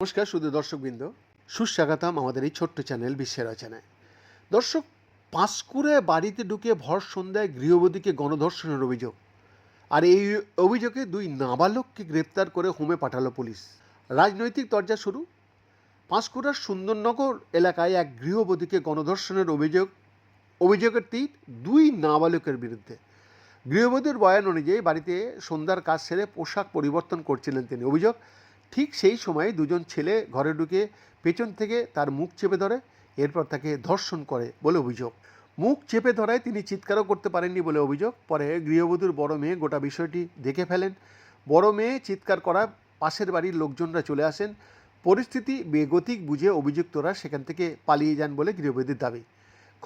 নমস্কার শুধু দর্শকবৃন্দ। সুস্বাগতম আমাদের এই ছোট্ট চ্যানেল বিশ্বের রচনায় দর্শক, পাঁশকুড়ায় বাড়িতে ঢুকে ভর সন্ধ্যায় গৃহবধূকে গণধর্ষণের অভিযোগ। আর এই অভিযোগে দুই নাবালককে গ্রেপ্তার করে হোমে পাঠালো পুলিশ। রাজনৈতিক দরজা শুরু। পাঁশকুড়ার সুন্দরনগর এলাকায় এক গৃহবধূকে গণধর্ষণের অভিযোগ অভিযোগের তীর দুই নাবালকের বিরুদ্ধে। গৃহবধূর বয়ান অনুযায়ী বাড়িতে সন্ধ্যার কাজ সেরে পোশাক পরিবর্তন করছিলেন তিনি। অভিযোগ, ঠিক সেই সময় দুজন ছেলে ঘরে ঢুকে পেছন থেকে তার মুখ চেপে ধরে, এরপর তাকে ধর্ষণ করে বলে অভিযোগ। মুখ চেপে ধরায় তিনি চিৎকারও করতে পারেননি বলে অভিযোগ। পরে গৃহবধূর বড় মেয়ে গোটা বিষয়টি দেখে ফেলেন। বড় মেয়ে চিৎকার করা পাশের বাড়ির লোকজনরা চলে আসেন। পরিস্থিতি বেগতিক বুঝে অভিযুক্তরা সেখান থেকে পালিয়ে যান বলে গৃহবধূর দাবি।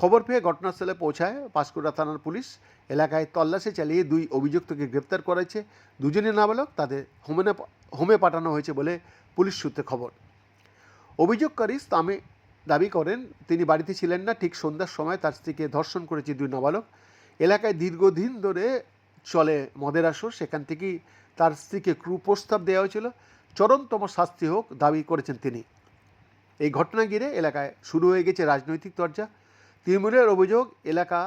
খবর পেয়ে ঘটনাস্থলে পৌঁছায় পাঁশকুড়া থানার পুলিশ। এলাকায় তল্লাশি চালিয়ে দুই অভিযুক্তকে গ্রেপ্তার করেছে। দুজনের নাবালক তাদের হোমে হোমে পাঠানো হয়েছে বলে পুলিশ সূত্রে খবর। অভিযোগকারী স্তামে দাবি করেন, তিনি বাড়িতে ছিলেন না। ঠিক সন্ধ্যার সময় তার স্ত্রীকে ধর্ষণ করেছে দুই নাবালক। এলাকায় দীর্ঘদিন ধরে চলে মদের আসর সেখান থেকেই তার স্ত্রীকে কুপ্রস্তাব দেওয়া হয়েছিল। চরমতম শাস্তি হোক দাবি করেছেন তিনি। এই ঘটনা ঘিরে এলাকায় শুরু হয়ে গেছে রাজনৈতিক চর্চা। তৃণমূলের অভিযোগ, এলাকা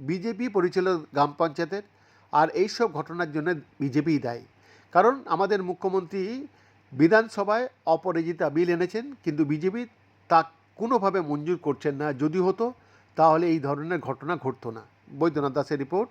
বিজেপি পরিচালিত গ্রাম পঞ্চায়েতের, আর এইসব ঘটনার জন্য বিজেপিই দায়ী। কারণ আমাদের মুখ্যমন্ত্রী বিধানসভায় অপরাজিতা বিল এনেছেন, কিন্তু বিজেপি তা কোনোভাবে মঞ্জুর করছেন না। যদি হতো, তাহলে এই ধরনের ঘটনা ঘটতো না। বৈদ্যনাথ দাসের রিপোর্ট।